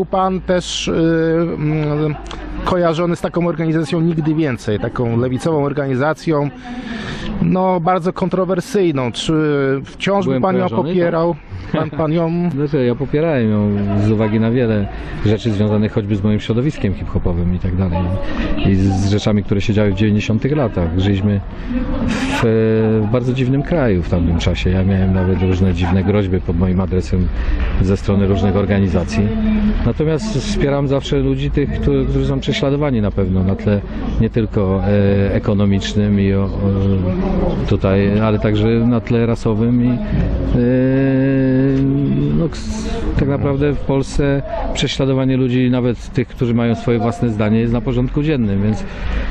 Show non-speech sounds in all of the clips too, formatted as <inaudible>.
był pan też y, mm, kojarzony z taką organizacją Nigdy Więcej, taką lewicową organizacją, no bardzo kontrowersyjną. Czy wciąż by Byłem pan ją kojarzony, popierał? Pan, pan ją... <laughs> Znaczy, ja popierałem ją z uwagi na wiele rzeczy związanych choćby z moim środowiskiem hip-hopowym i tak dalej. I z rzeczami, które się działy w 90 latach. Żyliśmy w, e, w bardzo dziwnym kraju w tamtym czasie. Ja miałem nawet różne dziwne groźby pod moim adresem ze strony różnych organizacji. Natomiast wspieram zawsze ludzi tych, którzy, którzy są prześladowani na pewno na tle nie tylko e, ekonomicznym i o, o, tutaj, ale także na tle rasowym i e, no, tak naprawdę w Polsce prześladowanie ludzi, nawet tych, którzy mają swoje własne zdanie, jest na porządku dziennym, więc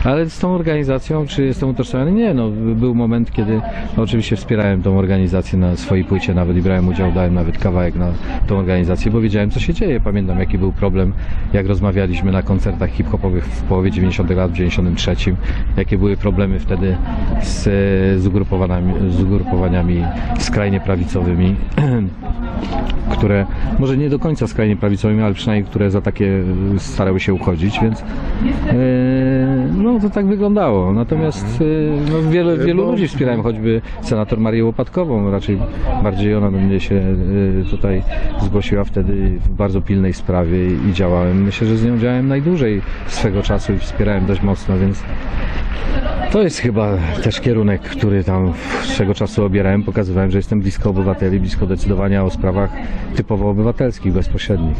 ale z tą organizacją, czy jestem utożsamiany? Nie, no był moment, kiedy no, oczywiście wspierałem tą organizację na swojej płycie, nawet i brałem udział, dałem nawet kawałek na tą organizację, bo wiedziałem, co się dzieje. Pamiętam, jaki był problem, jak rozmawialiśmy na koncertach hip-hopowych w połowie 90 lat, w 93, jakie były problemy wtedy z, z, ugrupowaniami, z ugrupowaniami skrajnie prawicowymi, <clears throat> które może nie do końca skrajnie prawicowymi, ale przynajmniej które za takie e, starały się uchodzić, więc e, no to tak wyglądało. Natomiast e, no, wiele, wielu ludzi wspierałem, choćby senator Marię Łopatkową, raczej bardziej ona do mnie się tutaj zgłosiła wtedy w bardzo pilnej sprawie i działałem. Myślę, że z nią działałem najdłużej swego czasu i wspierałem dość mocno, więc to jest chyba też kierunek, który tam swego czasu obierałem. Pokazywałem, że jestem blisko obywateli, blisko decydowania o sprawach typowo obywatelskich, bezpośrednich.